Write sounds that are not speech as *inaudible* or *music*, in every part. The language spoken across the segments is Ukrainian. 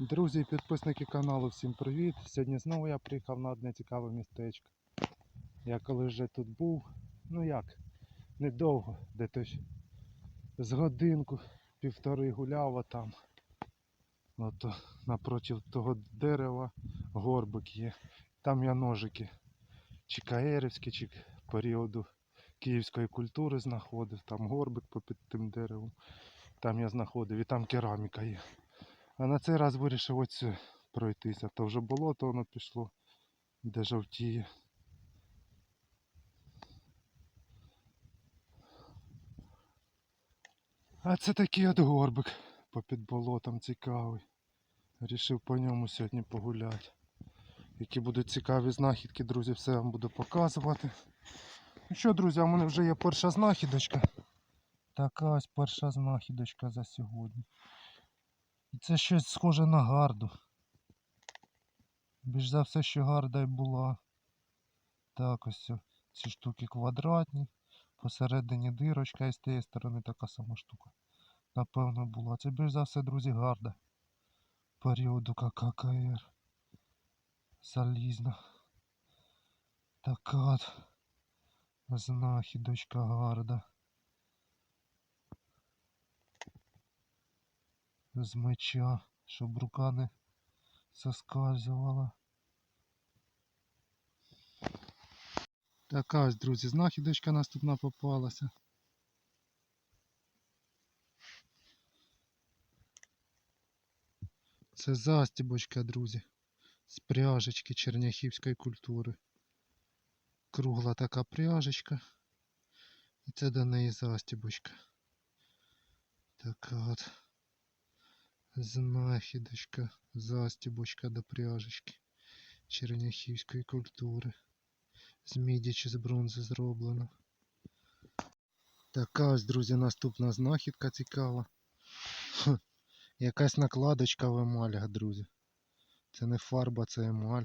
Друзі і підписники каналу, всім привіт! Сьогодні знову я приїхав на одне цікаве містечко. Я коли вже тут був, ну як, недовго, де то з годинку, півтори гуляв отам. Ото напроти того дерева горбик є. Там я ножики чи каєрівські, чи періоду київської культури знаходив. Там горбик попід тим деревом. Там я знаходив і там кераміка є. А на цей раз вирішив оце пройтися. То вже болото воно пішло, де жовтіє. А це такий от горбик попід болотом цікавий. Рішив по ньому сьогодні погуляти. Які будуть цікаві знахідки, друзі, все вам буду показувати. Ну що, друзі, в мене вже є перша знахідочка. Така ось перша знахідочка за сьогодні. І це щось схоже на гарду. Більш за все, що гарда й була. Так, ось ці штуки квадратні. Посередині дирочка і з тієї сторони така сама штука. Напевно була. Це більш за все, друзі, гарда. Періоду КККР. Залізна. Така от знахідочка гарда. З меча, щоб рука не соскальзувала. Така ось, друзі, знахідочка наступна попалася. Це застібочка, друзі, з пряжечки черняхівської культури. Кругла така пряжечка. І це до неї застібочка. Така от. Знахідочка, застібочка до пряжечки черняхівської культури. З міді чи з бронзи зроблена. Така ось, друзі, наступна знахідка цікава. Хм, якась накладочка в емалях, друзі. Це не фарба, це емаль.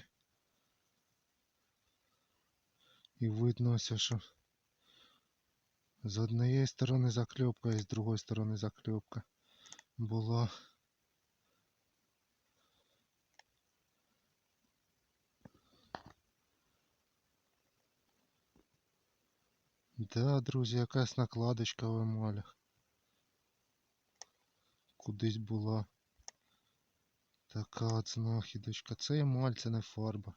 І видно ось, що з однієї сторони закльопка і з другої сторони закльопка була. Да, друзі, якась накладочка в емалях. Кудись була. Така знахідочка. Це емаль, це не фарба.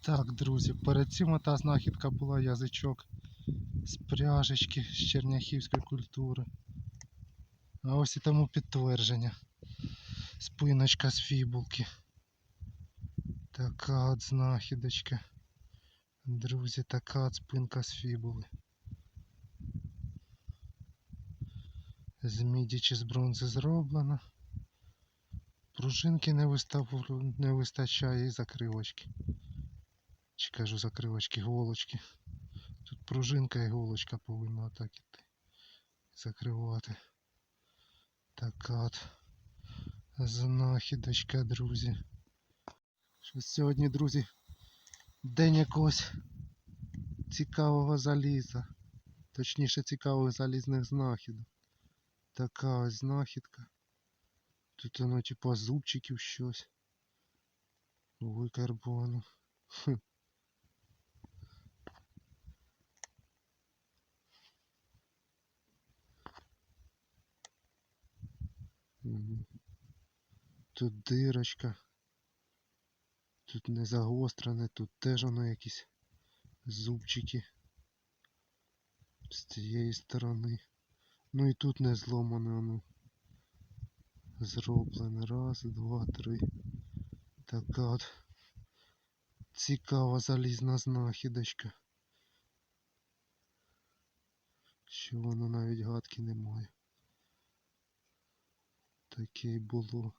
Так, друзі, перед цим та знахідка була язичок з пряжечки з черняхівської культури. А ось і тому підтвердження. Спиночка з фібулки. Така от знахідочка. Друзі, така от спинка з фібули. З міді чи з бронзи зроблена. Пружинки не, вистав... не вистачає і закривочки. Чи кажу закривочки, голочки. Тут пружинка і голочка повинна так іти. Закривати. Така от знахідочка, друзі. Що сьогодні, друзі, день якогось цікавого заліза. Точніше цікавих залізних знахідок. Така ось знахідка. Тут воно типу зубчиків щось. Викарбовано. Хм. Мгм. Тут дирочка. Тут не загострене, тут теж воно якісь зубчики з цієї сторони. Ну і тут не зломане воно. Зроблене. Раз, два, три. Така от цікава залізна знахідочка. Що воно навіть гадки немає. Таке й було.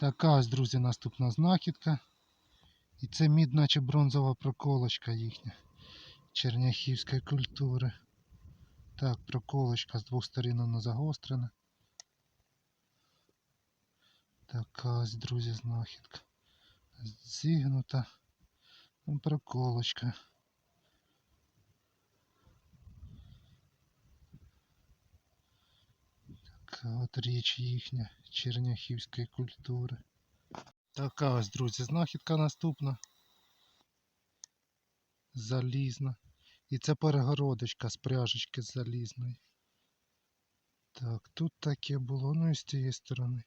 Така ось, друзі, наступна знахідка. І це мідна чи бронзова проколочка їхня. Черняхівської культури. Так, проколочка з двох сторін вона загострена. Така ось, друзі, знахідка. Зігнута. Ну, Проколочка. От річ їхня черняхівської культури. Така ось, друзі, знахідка наступна. Залізна. І це перегородочка з пряжечки залізної. Так, тут таке було, ну і з цієї сторони.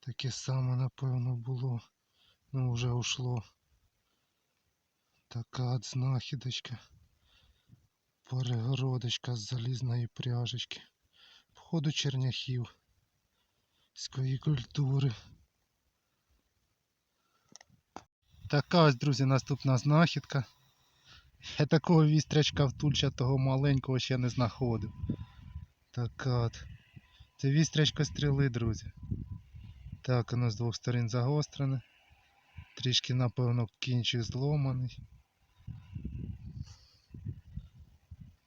Таке саме, напевно, було. Ну, вже ушло. Така от знахідочка. Перегородочка з залізної пряжечки. Входу черняхів. Ської культури. Така ось, друзі, наступна знахідка. Я такого вістрячка втульчатого маленького ще не знаходив. Така от. Це вістрячко стріли, друзі. Так, воно з двох сторін загострене. Трішки, напевно, кінчик зломаний.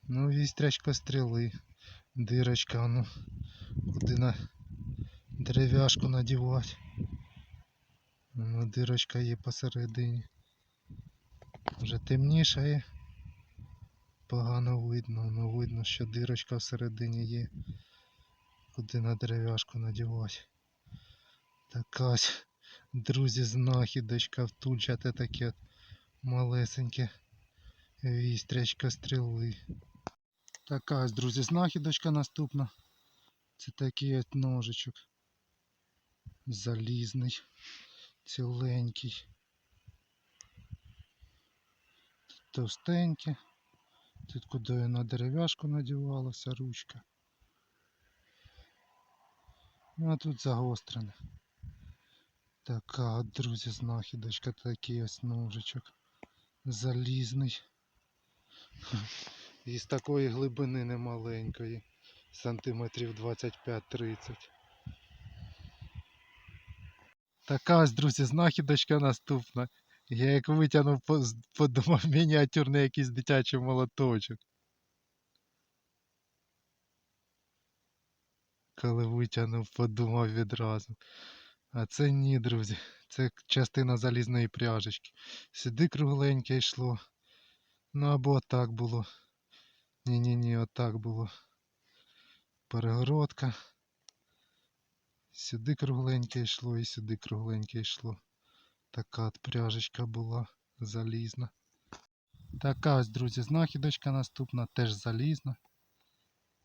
Ну, вістрячко стріли. Дирочка, ну, куди на дерев'яшку надівати. Ну, дирочка є посередині. Вже темнішає. Погано видно, ну видно, що дирочка всередині є. Куди на дерев'яшку надівати. Така ось, друзі, знахідочка втульчате таке малесеньке вістрячка стріли. Така ось, друзі, знахідочка наступна. Це такий от ножичок. Залізний, ціленький. Товстеньке. Тут куди на дерев'яшку надівалася ручка. Ну а тут загострене. Така, от, друзі, знахідочка, такий ось ножичок. Залізний. І з такої глибини немаленької. Сантиметрів 25-30. Така ось, друзі, знахідочка наступна. Я як витягнув, подумав *laughs* мініатюрний якийсь дитячий молоточок. Коли витягнув, подумав відразу. А це ні, друзі. Це частина залізної пряжечки. Сюди кругленьке йшло. Ну або отак було. Ні-ні-ні, отак було. Перегородка. Сюди кругленьке йшло і сюди кругленьке йшло. Така от пряжечка була залізна. Така ось, друзі, знахідочка наступна, теж залізна.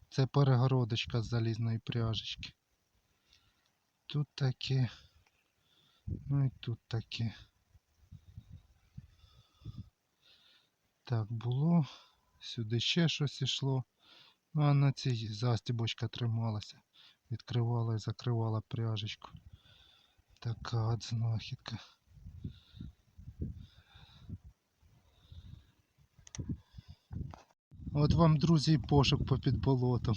Це перегородочка з залізної пряжечки. Тут таке. Ну і тут таке. Так було. Сюди ще щось ішло. Ну а на цій застібочка трималася. Відкривала і закривала пряжечку. Така от знахідка. От вам, друзі, і пошук попід болотом.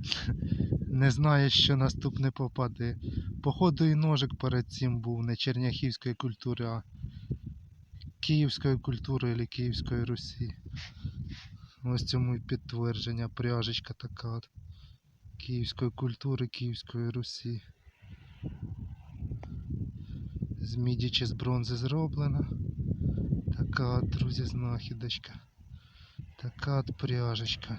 *laughs* Не знає, що наступне попаде. Походу і ножик перед цим був не черняхівської культури, а київської культури або Київської Русі. Ось цьому і підтвердження, пряжечка така от. Київської культури, Київської Русі. З міді чи з бронзи зроблена. Така от, друзі, знахідочка. Така от пряжечка.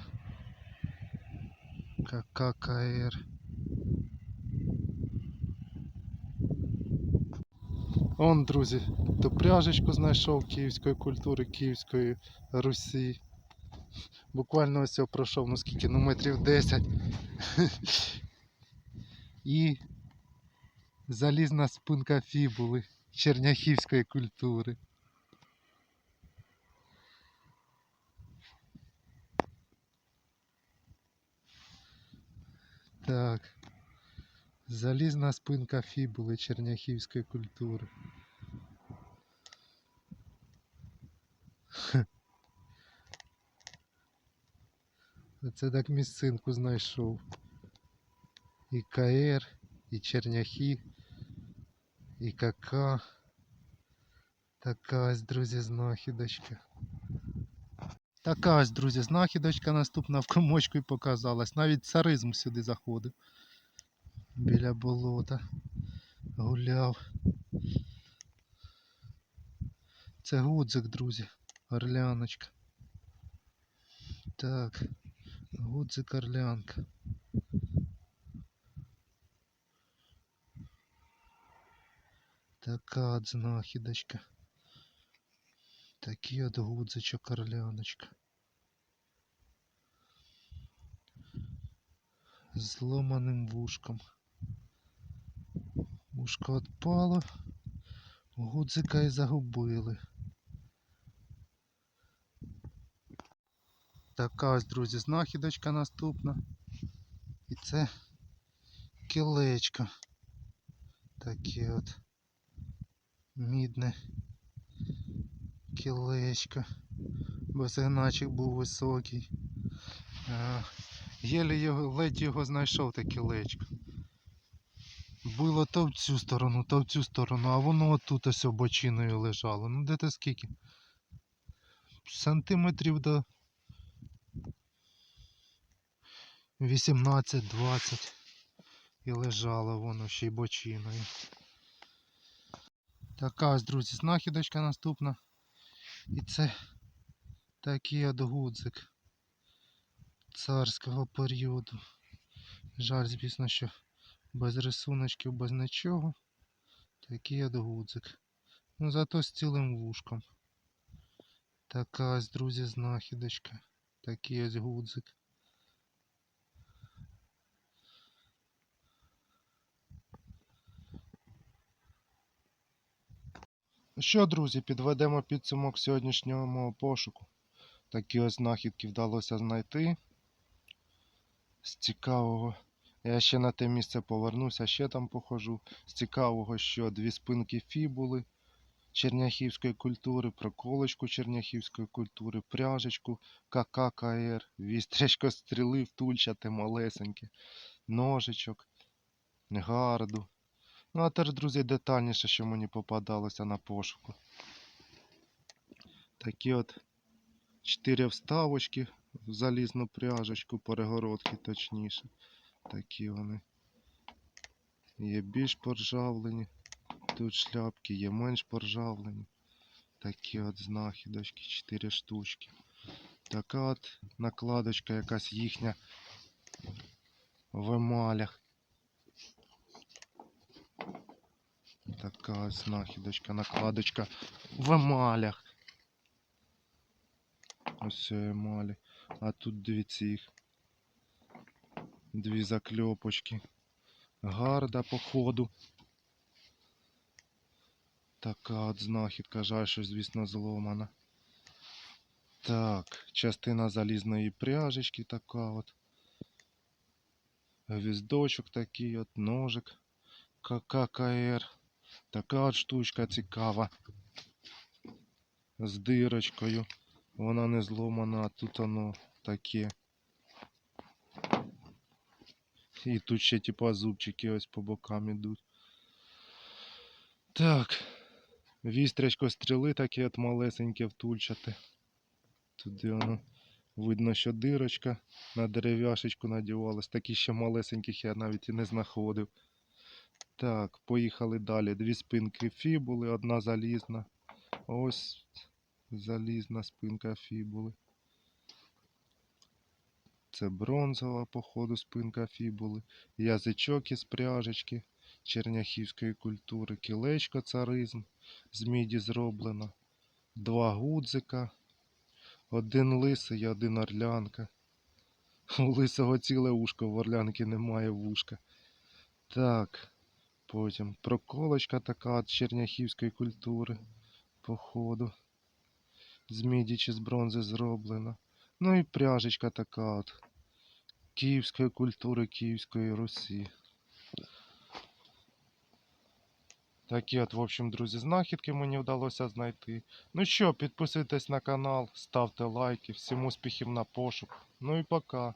КККР. Он, друзі, ту пряжечку знайшов київської культури, Київської Русі. Буквально ось цього пройшов, ну скільки, ну метрів 10. І залізна спинка фібули черняхівської культури. Так. Залізна спинка фібули черняхівської культури. Хе. Це так місцинку знайшов. І КР, і черняхи, і КК. Така ось, друзі, знахідочка. Така ось, друзі, знахідочка наступна в комочку і показалась. Навіть царизм сюди заходив. Біля болота. Гуляв. Це гудзик, друзі. Орляночка. Так. Гудзик Орлянка. Така от знахідочка. Такий от гудзичок орляночка. Зломаним вушком. Вушко відпало, гудзика і загубили. Така ось, друзі, знахідочка наступна. І це кілечко. Таке от мідне кілечко. Безгначик був високий. Єлі його, ледь його знайшов те кілечко. Було то в цю сторону, то в цю сторону, а воно отут ось обочиною лежало. Ну де то скільки? Сантиметрів до 18-20 і лежало воно ще й бочиною. Така ось, друзі, знахідочка наступна. І це такий от гудзик царського періоду. Жаль, звісно, що без рисуночків, без нічого. Такий от гудзик. Ну зато з цілим вушком. Така ось, друзі, знахідочка. Такий ось гудзик. Що, друзі, підведемо підсумок сьогоднішнього мого пошуку. Такі ось знахідки вдалося знайти. З цікавого. Я ще на те місце повернуся, ще там похожу. З цікавого, що дві спинки фібули черняхівської культури, проколочку черняхівської культури, пряжечку КККР, вістрячко стріли втульчате малесеньке, ножичок, гарду. Ну, а тепер, друзі, детальніше, що мені попадалося на пошуку. Такі от чотири вставочки в залізну пряжечку, перегородки точніше. Такі вони. Є більш поржавлені. Тут шляпки є менш поржавлені. Такі от знахідочки, 4 штучки. Така от накладочка якась їхня в емалях. Така ось знахідочка, накладочка в емалях. Ось емалі. А тут дві цих. Дві закльопочки. Гарда походу. Така от знахідка, жаль, що, звісно, зломана. Так, частина залізної пряжечки така от. Гвіздочок такий от, ножик. КККР. Така от штучка цікава. З дирочкою. Вона не зломана, а тут воно таке. І тут ще типа зубчики ось по бокам ідуть. Так. Вістрячко стріли таке от малесеньке втульчате. Туди воно видно, що дирочка на дерев'яшечку надівалась. Такі ще малесеньких я навіть і не знаходив. Так, поїхали далі. Дві спинки фібули, одна залізна. Ось залізна спинка фібули. Це бронзова, походу, спинка фібули. Язичок із пряжечки черняхівської культури. Кілечко царизм з міді зроблено. Два гудзика. Один лисий і один орлянка. У лисого ціле ушко, в орлянки немає вушка. Так. Потім проколочка така от черняхівської культури, походу. З міді чи з бронзи зроблена. Ну і пряжечка така от. Київської культури Київської Русі. Такі от, в общем, друзі, знахідки мені вдалося знайти. Ну що, підписуйтесь на канал, ставте лайки, всім успіхів на пошук. Ну і пока.